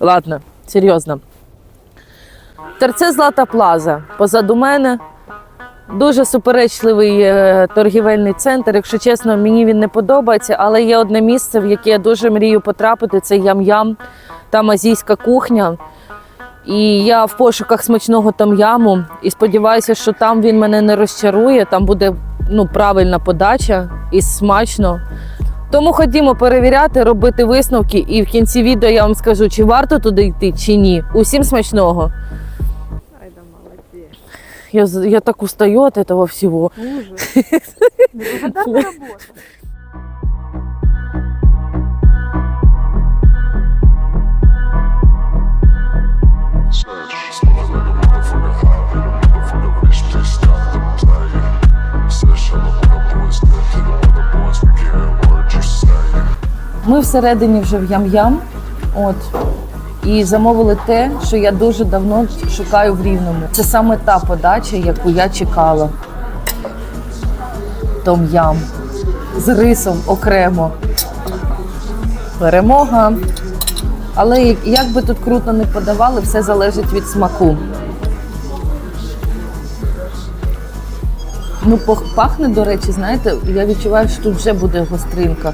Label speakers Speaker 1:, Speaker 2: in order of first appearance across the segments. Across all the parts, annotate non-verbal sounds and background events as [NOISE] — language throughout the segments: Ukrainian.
Speaker 1: Ладно, серйозно. Терце Злата Плаза. Позаду мене. Дуже суперечливий е, торгівельний центр. Якщо чесно, мені він не подобається, але є одне місце, в яке я дуже мрію потрапити. Це ям-ям, там азійська кухня. І я в пошуках смачного там-яму. І сподіваюся, що там він мене не розчарує. Там буде ну, правильна подача і смачно. Тому ходімо перевіряти, робити висновки, і в кінці відео я вам скажу, чи варто туди йти, чи ні. Усім смачного.
Speaker 2: Ай да.
Speaker 1: Я, я так устаю от этого всього.
Speaker 2: Ужас. Неблагодарная [LAUGHS]
Speaker 1: Ми всередині вже в ям-ям. От. І замовили те, що я дуже давно шукаю в рівному. Це саме та подача, яку я чекала. Том-ям. З рисом окремо. Перемога. Але як- би тут круто не подавали, все залежить від смаку. Ну, пахне, до речі, знаєте, я відчуваю, що тут вже буде гостринка.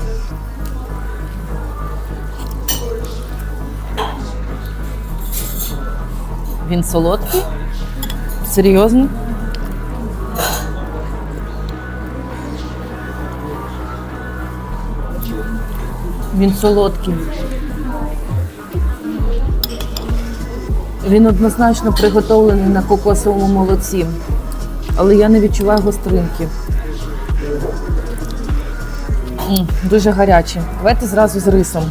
Speaker 1: Він солодкий? Серйозно? Він солодкий. Він однозначно приготовлений на кокосовому молоці, але я не відчуваю гостринки. Дуже гарячий. Давайте зразу з рисом.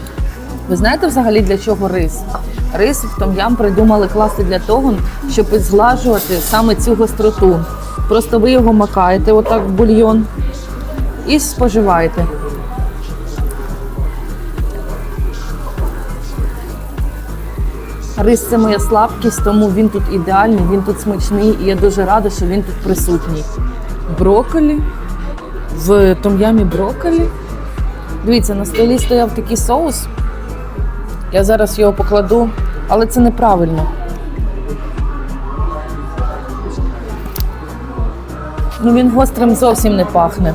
Speaker 1: Ви знаєте взагалі для чого рис? Рис в том'ям придумали класти для того, щоб зглажувати саме цю гостроту. Просто ви його макаєте отак в бульйон і споживаєте. Рис це моя слабкість, тому він тут ідеальний, він тут смачний, і я дуже рада, що він тут присутній. Брокколі. В том'ямі брокколі. Дивіться, на столі стояв такий соус. Я зараз його покладу, але це неправильно. Ну він гострим зовсім не пахне.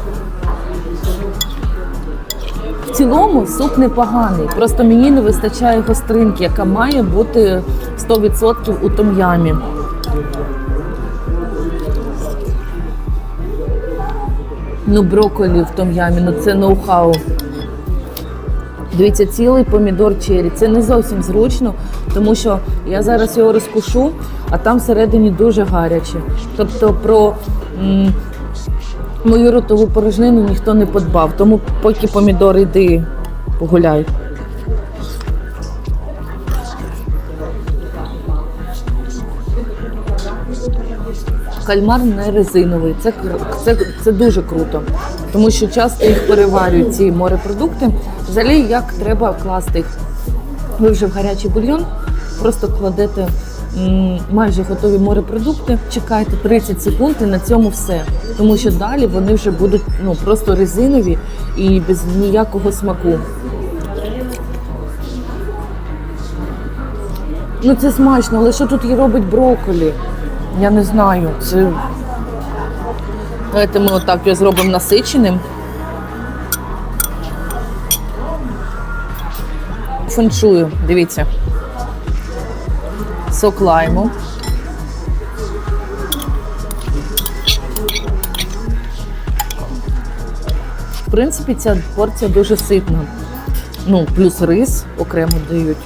Speaker 1: В цілому суп непоганий. Просто мені не вистачає гостринки, яка має бути 100% у том'ямі. Ну, брокколі в том'ямі, ну це ноу-хау. Дивіться, цілий помідор чері. Це не зовсім зручно, тому що я зараз його розкушу, а там всередині дуже гаряче. Тобто про м, мою ротову порожнину ніхто не подбав. Тому поки помідор йди погуляй. Кальмар не резиновий. Це, це, це дуже круто, тому що часто їх переварюють ці морепродукти. Взагалі, як треба класти їх? Ви вже в гарячий бульйон просто кладете м, майже готові морепродукти, чекаєте 30 секунд і на цьому все. Тому що далі вони вже будуть ну, просто резинові і без ніякого смаку. Ну це смачно, але що тут і робить брокколі? Я не знаю. Це... Давайте ми отак його зробимо насиченим. Фуншую, дивіться. Сок лайму. В принципі, ця порція дуже ситна. Ну, плюс рис окремо дають.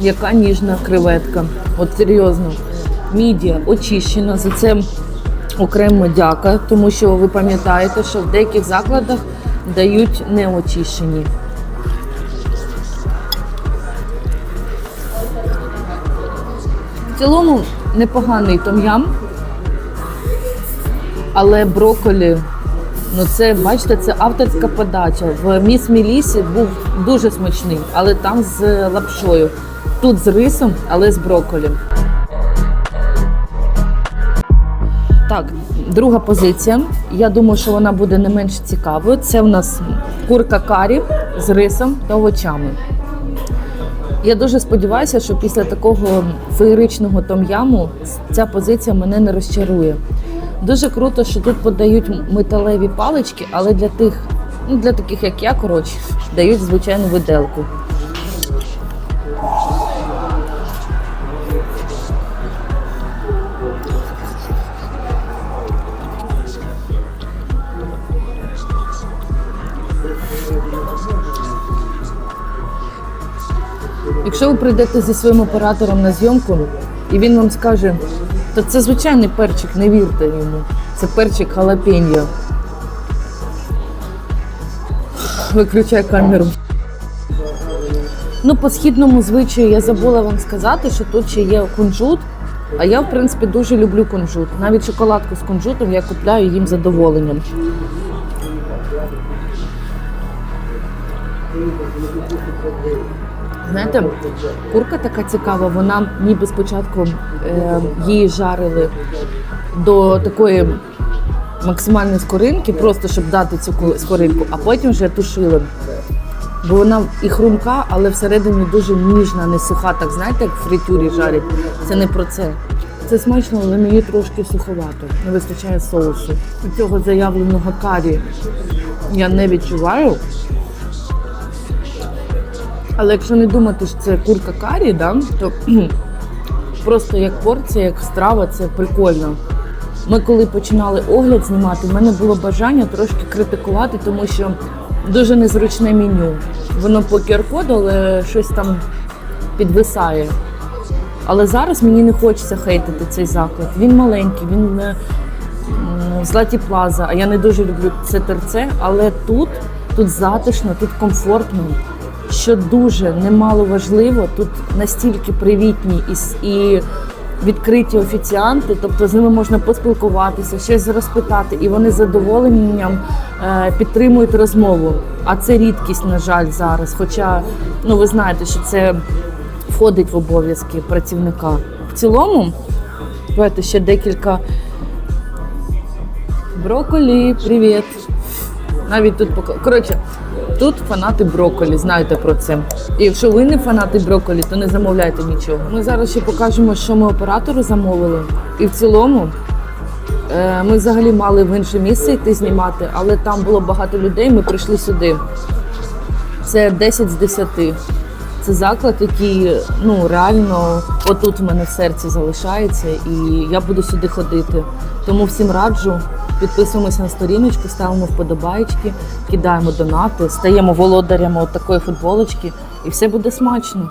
Speaker 1: Яка ніжна креветка. От серйозно. Мідія очищена. За це окремо дяка, тому що ви пам'ятаєте, що в деяких закладах дають неочищені. В цілому непоганий том'ям, але брокколі Ну, це бачите, це авторська подача. В міс Мілісі був дуже смачний, але там з лапшою. Тут з рисом, але з брокколі. Так, друга позиція. Я думаю, що вона буде не менш цікавою. Це у нас курка карі з рисом та овочами. Я дуже сподіваюся, що після такого феєричного том'яму ця позиція мене не розчарує. Дуже круто, що тут подають металеві палички, але для тих, ну для таких як я, коротше, дають звичайну виделку. Якщо ви прийдете зі своїм оператором на зйомку, і він вам скаже, то це звичайний перчик, не вірте йому. Це перчик халапеньо. Виключай камеру. Ну, по східному звичаю я забула вам сказати, що тут ще є кунжут. А я, в принципі, дуже люблю кунжут. Навіть шоколадку з кунжутом я купляю їм задоволенням. Знаєте, курка така цікава, вона ніби спочатку е, її жарили до такої максимальної скоринки, просто щоб дати цю ку- скоринку, а потім вже тушили. Бо вона і хрумка, але всередині дуже ніжна, не суха, так знаєте, як в фритюрі жарять. Це не про це. Це смачно, але мені трошки суховато. Не вистачає соусу. Цього заявленого карі я не відчуваю. Але якщо не думати, що це курка карі, да, то просто як порція, як страва, це прикольно. Ми коли починали огляд знімати, в мене було бажання трошки критикувати, тому що дуже незручне меню. Воно по QR-коду, але щось там підвисає. Але зараз мені не хочеться хейтити цей заклад. Він маленький, він е, Златі Плаза, а я не дуже люблю це терце, але тут, тут затишно, тут комфортно. Що дуже немало важливо, тут настільки привітні і, і відкриті офіціанти, тобто з ними можна поспілкуватися, щось розпитати, і вони з задоволенням е, підтримують розмову. А це рідкість, на жаль, зараз. Хоча ну ви знаєте, що це входить в обов'язки працівника. В цілому, давайте ще декілька броколі, привіт. Навіть тут пока- коротше, тут фанати броколі, знаєте про це. І якщо ви не фанати броколі, то не замовляйте нічого. Ми зараз ще покажемо, що ми оператору замовили. І в цілому е, ми взагалі мали в інше місце йти знімати, але там було багато людей. Ми прийшли сюди. Це 10 з 10. Це заклад, який ну реально отут в мене в серці залишається, і я буду сюди ходити. Тому всім раджу. Підписуємося на сторіночку, ставимо вподобайки, кидаємо донати, стаємо володарями от такої футболочки, і все буде смачно.